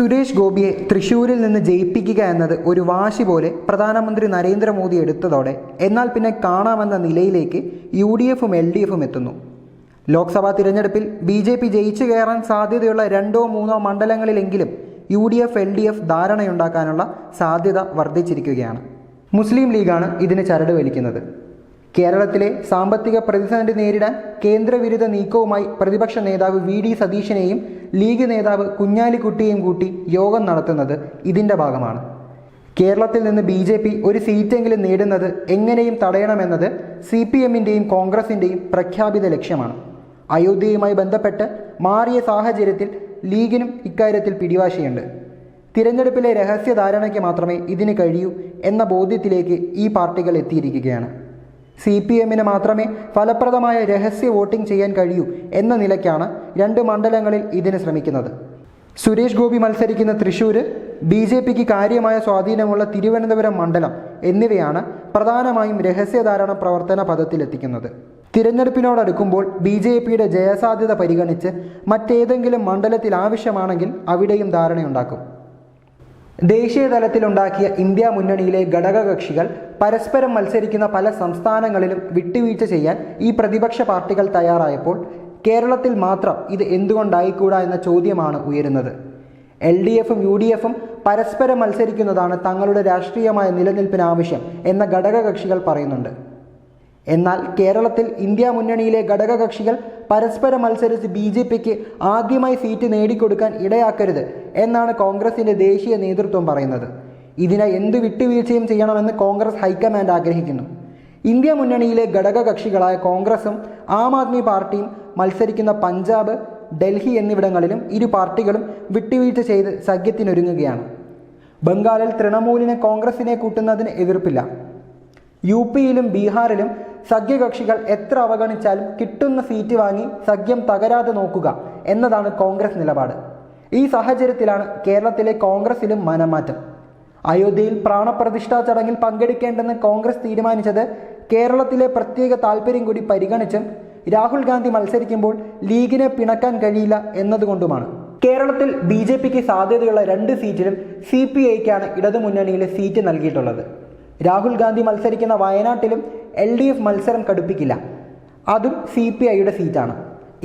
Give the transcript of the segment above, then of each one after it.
സുരേഷ് ഗോപിയെ തൃശൂരിൽ നിന്ന് ജയിപ്പിക്കുക എന്നത് ഒരു വാശി പോലെ പ്രധാനമന്ത്രി നരേന്ദ്രമോദി എടുത്തതോടെ എന്നാൽ പിന്നെ കാണാമെന്ന നിലയിലേക്ക് യു ഡി എഫും എൽ ഡി എഫും എത്തുന്നു. ലോക്സഭാ തിരഞ്ഞെടുപ്പിൽ ബി ജെ പി ജയിച്ചു കയറാൻ സാധ്യതയുള്ള രണ്ടോ മൂന്നോ മണ്ഡലങ്ങളിലെങ്കിലും U D F L D F ധാരണയുണ്ടാക്കാനുള്ള സാധ്യത വർദ്ധിച്ചിരിക്കുകയാണ്. മുസ്ലിം ലീഗാണ് ഇതിന് ചരട് വലിക്കുന്നത്. കേരളത്തിലെ സാമ്പത്തിക പ്രതിസന്ധി നേരിടാൻ കേന്ദ്രവിരുദ്ധ നീക്കവുമായി പ്രതിപക്ഷ നേതാവ് വി ഡി സതീശനെയും ലീഗ് നേതാവ് കുഞ്ഞാലിക്കുട്ടിയും കൂട്ടി യോഗം നടത്തുന്നത് ഇതിന്റെ ഭാഗമാണ്. കേരളത്തിൽ നിന്ന് ബി ജെ പി ഒരു സീറ്റെങ്കിലും നേടുന്നത് എങ്ങനെയും തടയണമെന്നത് സി പി എമ്മിന്റെയും കോൺഗ്രസിന്റെയും പ്രഖ്യാപിത ലക്ഷ്യമാണ്. അയോധ്യയുമായി ബന്ധപ്പെട്ട് മാറിയ സാഹചര്യത്തിൽ ലീഗിനും ഇക്കാര്യത്തിൽ പിടിവാശിയുണ്ട്. തിരഞ്ഞെടുപ്പിലെ രഹസ്യധാരണയ്ക്ക് മാത്രമേ ഇതിന് കഴിയൂ എന്ന ബോധ്യത്തിലേക്ക് ഈ പാർട്ടികൾ എത്തിയിരിക്കുകയാണ്. സി പി എമ്മിന് മാത്രമേ ഫലപ്രദമായ രഹസ്യ വോട്ടിംഗ് ചെയ്യാൻ കഴിയൂ എന്ന നിലയ്ക്കാണ് രണ്ട് മണ്ഡലങ്ങളിൽ ഇതിന് ശ്രമിക്കുന്നത്. സുരേഷ് ഗോപി മത്സരിക്കുന്ന തൃശൂർ ബി ജെ പിക്ക് കാര്യമായ സ്വാധീനമുള്ള തിരുവനന്തപുരം മണ്ഡലം എന്നിവയാണ് പ്രധാനമായും രഹസ്യധാരണ പ്രവർത്തന പദത്തിലെത്തിക്കുന്നത്. തിരഞ്ഞെടുപ്പിനോടടുക്കുമ്പോൾ ബി ജെ പിയുടെ ജയസാധ്യത പരിഗണിച്ച് മറ്റേതെങ്കിലും മണ്ഡലത്തിൽ ആവശ്യമാണെങ്കിൽ അവിടെയും ധാരണയുണ്ടാക്കും. ദേശീയ തലത്തിലുണ്ടാക്കിയ ഇന്ത്യ മുന്നണിയിലെ ഘടകകക്ഷികൾ പരസ്പരം മത്സരിക്കുന്ന പല സംസ്ഥാനങ്ങളിലും വിട്ടുവീഴ്ച ചെയ്യാൻ ഈ പ്രതിപക്ഷ പാർട്ടികൾ തയ്യാറായപ്പോൾ കേരളത്തിൽ മാത്രം ഇത് എന്തുകൊണ്ടായിക്കൂടാ എന്ന ചോദ്യമാണ് ഉയരുന്നത്. എൽ ഡി എഫും യു ഡി എഫും പരസ്പരം മത്സരിക്കുന്നതാണ് തങ്ങളുടെ രാഷ്ട്രീയമായ നിലനിൽപ്പിന് ആവശ്യം എന്ന ഘടകകക്ഷികൾ പറയുന്നുണ്ട്. എന്നാൽ കേരളത്തിൽ ഇന്ത്യ മുന്നണിയിലെ ഘടകകക്ഷികൾ പരസ്പരം മത്സരിച്ച് ബി ജെ പിക്ക് ആദ്യമായി സീറ്റ് നേടിക്കൊടുക്കാൻ ഇടയാക്കരുത് എന്നാണ് കോൺഗ്രസിന്റെ ദേശീയ നേതൃത്വം പറയുന്നത്. ഇതിനെ എന്ത് വിട്ടുവീഴ്ചയും ചെയ്യണമെന്ന് കോൺഗ്രസ് ഹൈക്കമാൻഡ് ആഗ്രഹിക്കുന്നു. ഇന്ത്യ മുന്നണിയിലെ ഘടകകക്ഷികളായ കോൺഗ്രസും ആം ആദ്മി പാർട്ടിയും മത്സരിക്കുന്ന പഞ്ചാബ് ഡൽഹി എന്നിവിടങ്ങളിലും ഇരു പാർട്ടികളും വിട്ടുവീഴ്ച ചെയ്ത് സഖ്യത്തിനൊരുങ്ങുകയാണ്. ബംഗാളിൽ തൃണമൂലിനെ കോൺഗ്രസിനെ കൂട്ടുന്നതിന് എതിർപ്പില്ല. യു പിയിലും ബീഹാറിലും സഖ്യകക്ഷികൾ എത്ര അവഗണിച്ചാലും കിട്ടുന്ന സീറ്റ് വാങ്ങി സഖ്യം തകരാതെ നോക്കുക എന്നതാണ് കോൺഗ്രസ് നിലപാട്. ഈ സാഹചര്യത്തിലാണ് കേരളത്തിലെ കോൺഗ്രസിലും മനമാറ്റം. അയോധ്യയിൽ പ്രാണപ്രതിഷ്ഠാ ചടങ്ങിൽ പങ്കെടുക്കേണ്ടെന്ന് കോൺഗ്രസ് തീരുമാനിച്ചത് കേരളത്തിലെ പ്രത്യേക താല്പര്യം കൂടി പരിഗണിച്ചും രാഹുൽ ഗാന്ധി മത്സരിക്കുമ്പോൾ ലീഗിനെ പിണക്കാൻ കഴിയില്ല എന്നതുകൊണ്ടുമാണ്. കേരളത്തിൽ ബി ജെ പിക്ക് സാധ്യതയുള്ള രണ്ട് സീറ്റിലും സി പി ഐക്കാണ് ഇടതുമുന്നണിയിലെ സീറ്റ് നൽകിയിട്ടുള്ളത്. രാഹുൽ ഗാന്ധി മത്സരിക്കുന്ന വയനാട്ടിലും എൽ ഡി എഫ് മത്സരം കടുപ്പിക്കില്ല. അതും സി പി ഐയുടെ സീറ്റാണ്.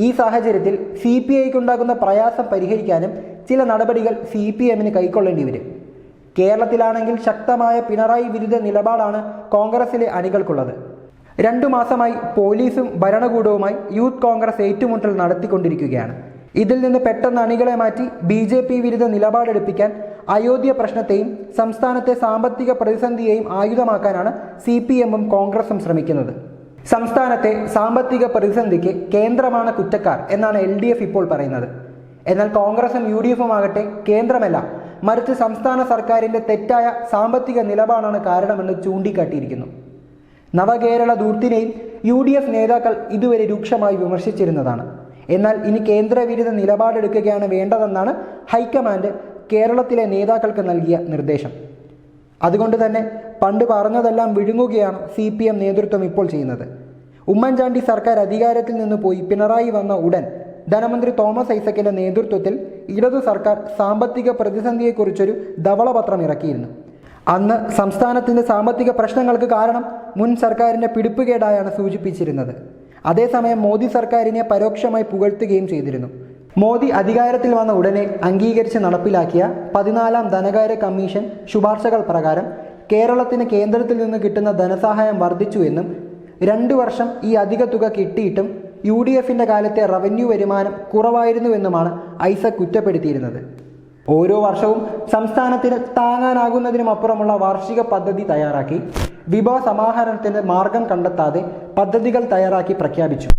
ഈ സാഹചര്യത്തിൽ സി പി ഐക്കുണ്ടാകുന്ന പ്രയാസം പരിഹരിക്കാനും ചില നടപടികൾ സി പി എമ്മിന് കൈക്കൊള്ളേണ്ടി വരും. കേരളത്തിലാണെങ്കിൽ ശക്തമായ പിണറായി വിരുദ്ധ നിലപാടാണ് കോൺഗ്രസിലെ അണികൾക്കുള്ളത്. രണ്ടു മാസമായി പോലീസും ഭരണകൂടവുമായി യൂത്ത് കോൺഗ്രസ് ഏറ്റുമുട്ടൽ നടത്തിക്കൊണ്ടിരിക്കുകയാണ്. ഇതിൽ നിന്ന് പെട്ടെന്ന് അണികളെ മാറ്റി ബി ജെ പി വിരുദ്ധ നിലപാടെടുപ്പിക്കാൻ അയോധ്യ പ്രശ്നത്തെയും സംസ്ഥാനത്തെ സാമ്പത്തിക പ്രതിസന്ധിയെയും ആയുധമാക്കാനാണ് സി പി എമ്മും കോൺഗ്രസും ശ്രമിക്കുന്നത്. സംസ്ഥാനത്തെ സാമ്പത്തിക പ്രതിസന്ധിക്ക് കേന്ദ്രമാണ് കുറ്റക്കാർ എന്നാണ് എൽ ഡി എഫ് ഇപ്പോൾ പറയുന്നത്. എന്നാൽ കോൺഗ്രസും യു ഡി എഫും ആകട്ടെ കേന്ദ്രമല്ല മറിച്ച് സംസ്ഥാന സർക്കാരിന്റെ തെറ്റായ സാമ്പത്തിക നിലപാടാണ് കാരണമെന്ന് ചൂണ്ടിക്കാട്ടിയിരിക്കുന്നു. നവകേരള ദൂർത്തിനെയും യു ഡി എഫ് നേതാക്കൾ ഇതുവരെ രൂക്ഷമായി വിമർശിച്ചിരുന്നതാണ്. എന്നാൽ ഇനി കേന്ദ്രവിരുദ്ധ നിലപാടെടുക്കുകയാണ് വേണ്ടതെന്നാണ് ഹൈക്കമാൻഡ് കേരളത്തിലെ നേതാക്കൾക്ക് നൽകിയ നിർദ്ദേശം. അതുകൊണ്ട് തന്നെ പണ്ട് പറഞ്ഞതെല്ലാം വിഴുങ്ങുകയാണ് സി പി എം നേതൃത്വം ഇപ്പോൾ ചെയ്യുന്നത്. ഉമ്മൻചാണ്ടി സർക്കാർ അധികാരത്തിൽ നിന്ന് പോയി പിണറായി വന്ന ഉടൻ ധനമന്ത്രി തോമസ് ഐസക്കിന്റെ നേതൃത്വത്തിൽ ഇടതു സർക്കാർ സാമ്പത്തിക പ്രതിസന്ധിയെക്കുറിച്ചൊരു ധവളപത്രം ഇറക്കിയിരുന്നു. അന്ന് സംസ്ഥാനത്തിന്റെ സാമ്പത്തിക പ്രശ്നങ്ങൾക്ക് കാരണം മുൻ സർക്കാരിന്റെ പിടിപ്പുകേടായാണ് സൂചിപ്പിച്ചിരുന്നത്. അതേസമയം മോദി സർക്കാരിനെ പരോക്ഷമായി പുകഴ്ത്തുകയും ചെയ്തിരുന്നു. മോദി അധികാരത്തിൽ വന്ന ഉടനെ അംഗീകരിച്ച് നടപ്പിലാക്കിയ പതിനാലാം ധനകാര്യ കമ്മീഷൻ ശുപാർശകൾ പ്രകാരം കേരളത്തിന് കേന്ദ്രത്തിൽ നിന്ന് കിട്ടുന്ന ധനസഹായം വർദ്ധിച്ചു എന്നും രണ്ടു വർഷം ഈ അധിക തുക കിട്ടിയിട്ടും യു ഡി എഫിന്റെ കാലത്തെ റവന്യൂ വരുമാനം കുറവായിരുന്നുവെന്നുമാണ് ഐസക് കുറ്റപ്പെടുത്തിയിരുന്നത്. ഓരോ വർഷവും സംസ്ഥാനത്തിന് താങ്ങാനാകുന്നതിനും അപ്പുറമുള്ള വാർഷിക പദ്ധതി തയ്യാറാക്കി വിഭവ സമാഹരണത്തിന് മാർഗം കണ്ടെത്താതെ പദ്ധതികൾ തയ്യാറാക്കി പ്രഖ്യാപിച്ചു.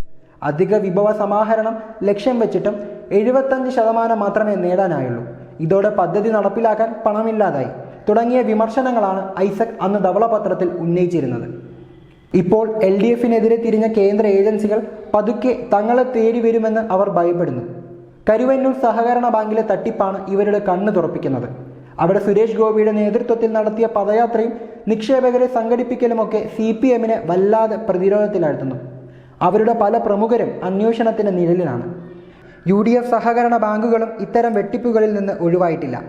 അധിക വിഭവ സമാഹരണം ലക്ഷ്യം വെച്ചിട്ടും എഴുപത്തഞ്ച് ശതമാനം മാത്രമേ നേടാനായുള്ളൂ. ഇതോടെ പദ്ധതി നടപ്പിലാക്കാൻ പണമില്ലാതായി. തുടങ്ങിയ വിമർശനങ്ങളാണ് ഐസക് അന്ന് ധവളപത്രത്തിൽ ഉന്നയിച്ചിരുന്നത്. ഇപ്പോൾ എൽ ഡി എഫിനെതിരെ തിരിഞ്ഞ കേന്ദ്ര ഏജൻസികൾ പതുക്കെ തങ്ങളെ തേടി വരുമെന്ന് അവർ ഭയപ്പെടുന്നു. കരുവന്നൂർ സഹകരണ ബാങ്കിലെ തട്ടിപ്പാണ് ഇവരുടെ കണ്ണ് തുറപ്പിക്കുന്നത്. അവിടെ സുരേഷ് ഗോപിയുടെ നേതൃത്വത്തിൽ നടത്തിയ പദയാത്രയും നിക്ഷേപകരെ സംഘടിപ്പിക്കലുമൊക്കെ സി പി എമ്മിനെ വല്ലാതെ പ്രതിരോധത്തിലാഴ്ത്തുന്നു. അവരുടെ പല പ്രമുഖരും അന്വേഷണത്തിന് നിഴലിലാണ്. യു ഡി എഫ് സഹകരണ ബാങ്കുകളും ഇത്തരം വെട്ടിപ്പുകളിൽ നിന്ന് ഒഴിവായിട്ടില്ല.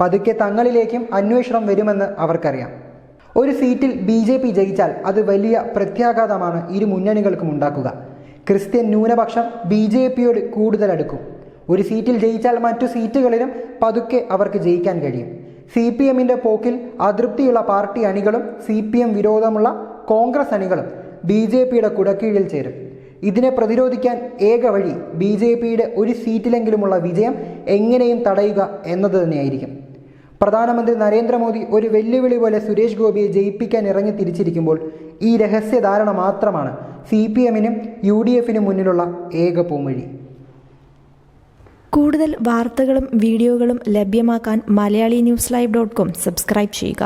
പതുക്കെ തങ്ങളിലേക്കും അന്വേഷണം വരുമെന്ന് അവർക്കറിയാം. ഒരു സീറ്റിൽ ബി ജെ പി ജയിച്ചാൽ അത് വലിയ പ്രത്യാഘാതമാണ് ഇരു മുന്നണികൾക്കും ഉണ്ടാക്കുക. ക്രിസ്ത്യൻ ന്യൂനപക്ഷം ബി ജെ പിയോട് കൂടുതൽ അടുക്കും. ഒരു സീറ്റിൽ ജയിച്ചാൽ മറ്റു സീറ്റുകളിലും പതുക്കെ അവർക്ക് ജയിക്കാൻ കഴിയും. സി പി എമ്മിന്റെ പോക്കിൽ അതൃപ്തിയുള്ള പാർട്ടി അണികളും സി പി എം വിരോധമുള്ള കോൺഗ്രസ് അണികളും ബി ജെ പിയുടെ കുടക്കീഴിൽ ചേരും. ഇതിനെ പ്രതിരോധിക്കാൻ ഏക വഴി ബി ജെ പിയുടെ ഒരു സീറ്റിലെങ്കിലുമുള്ള വിജയം എങ്ങനെയും തടയുക എന്നത് തന്നെയായിരിക്കും. പ്രധാനമന്ത്രി നരേന്ദ്രമോദി ഒരു വെല്ലുവിളി പോലെ സുരേഷ് ഗോപിയെ ജയിപ്പിക്കാൻ ഇറങ്ങി തിരിച്ചിരിക്കുമ്പോൾ ഈ രഹസ്യധാരണ മാത്രമാണ് സി പി എമ്മിനും യു ഡി എഫിനും മുന്നിലുള്ള ഏക പോംവഴി കൂടുതൽ വാർത്തകളും വീഡിയോകളും ലഭ്യമാക്കാൻ Malayali news live dot com subscribe ചെയ്യുക.